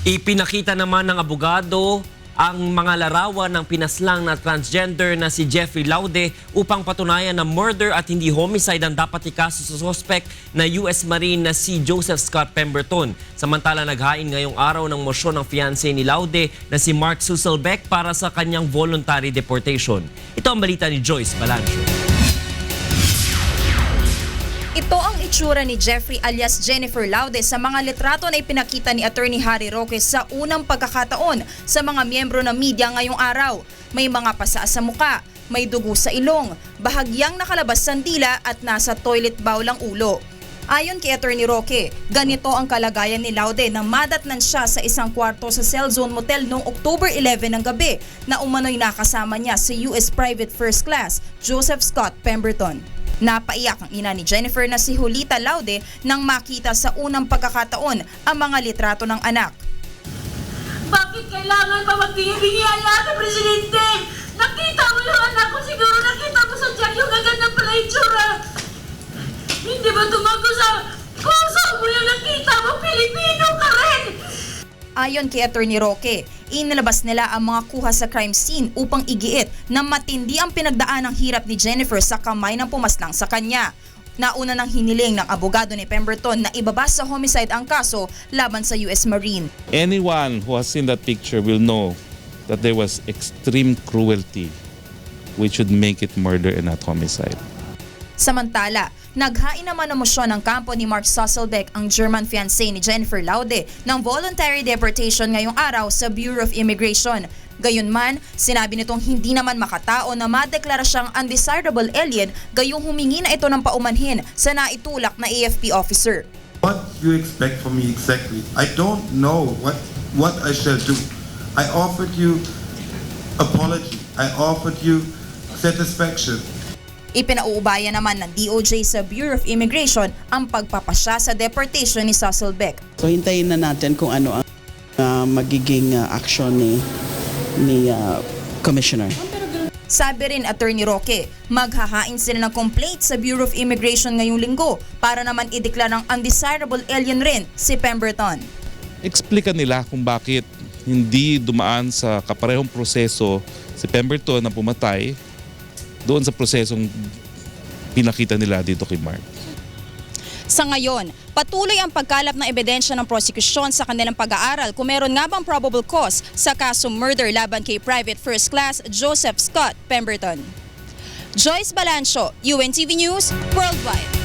Ipinakita naman ng abogado ang mga larawan ng pinaslang na transgender na si Jeffrey Laude upang patunayan na murder at hindi homicide ang dapat ikaso sa suspect na US Marine na si Joseph Scott Pemberton. Samantala naghain ngayong araw ng mosyon ng fiancé ni Laude na si Mark Susselbeck para sa kanyang voluntary deportation. Ito ang balita ni Joyce Balancho. Ito ang itsura ni Jeffrey alias Jennifer Laude sa mga litrato na ipinakita ni Attorney Harry Roque sa unang pagkakataon sa mga miyembro ng media ngayong araw. May mga pasa sa muka, may dugo sa ilong, bahagyang nakalabas sa dila at nasa toilet bowl ang ulo. Ayon kay Attorney Roque, ganito ang kalagayan ni Laude na madatnan siya sa isang kwarto sa Cell Zone Motel noong October 11 ng gabi na umano'y nakasama niya sa US Private First Class Joseph Scott Pemberton. Napaiyak ang ina ni Jennifer na si Julita Laude nang makita sa unang pagkakataon ang mga litrato ng anak. Bakit kailangan pa lahat ng presidente? Nakita mo yung anak Ayon kay Attorney Roque, inilabas nila ang mga kuha sa crime scene upang igiit na matindi ang pinagdaan ng hirap ni Jennifer sa kamay ng pumaslang sa kanya. Nauna nang hiniling ng abogado ni Pemberton na ibaba sa homicide ang kaso laban sa US Marine. anyone who has seen that picture will know that there was extreme cruelty which would make it murder and not homicide. Samantala, naghain naman ng mosyon ng kampo ni Mark Susselbeck ang German fiancé ni Jennifer Laude ng voluntary deportation ngayong araw sa Bureau of Immigration. Gayunman, sinabi nitong hindi naman makatao na madeklara siyang undesirable alien gayong humingi na ito ng paumanhin sa naitulak na AFP officer. What do you expect from me exactly? I don't know what what I shall do. I offered you apology. I offered you satisfaction. Ipinauubaya naman ng DOJ sa Bureau of Immigration ang pagpapasya sa deportation ni Susselbeck. So hintayin na natin kung ano ang uh, magiging uh, action ni ni uh, commissioner. Sabi rin Attorney Roque, maghahain sila ng complaint sa Bureau of Immigration ngayong linggo para naman ideklarang undesirable alien rin si Pemberton. Explica nila kung bakit hindi dumaan sa kaparehong proseso si Pemberton na pumatay doon sa prosesong pinakita nila dito kay Mark. Sa ngayon, patuloy ang pagkalap ng ebidensya ng prosekusyon sa kanilang pag-aaral kung meron nga bang probable cause sa kasong murder laban kay Private First Class Joseph Scott Pemberton. Joyce Balancho, UNTV News, Worldwide.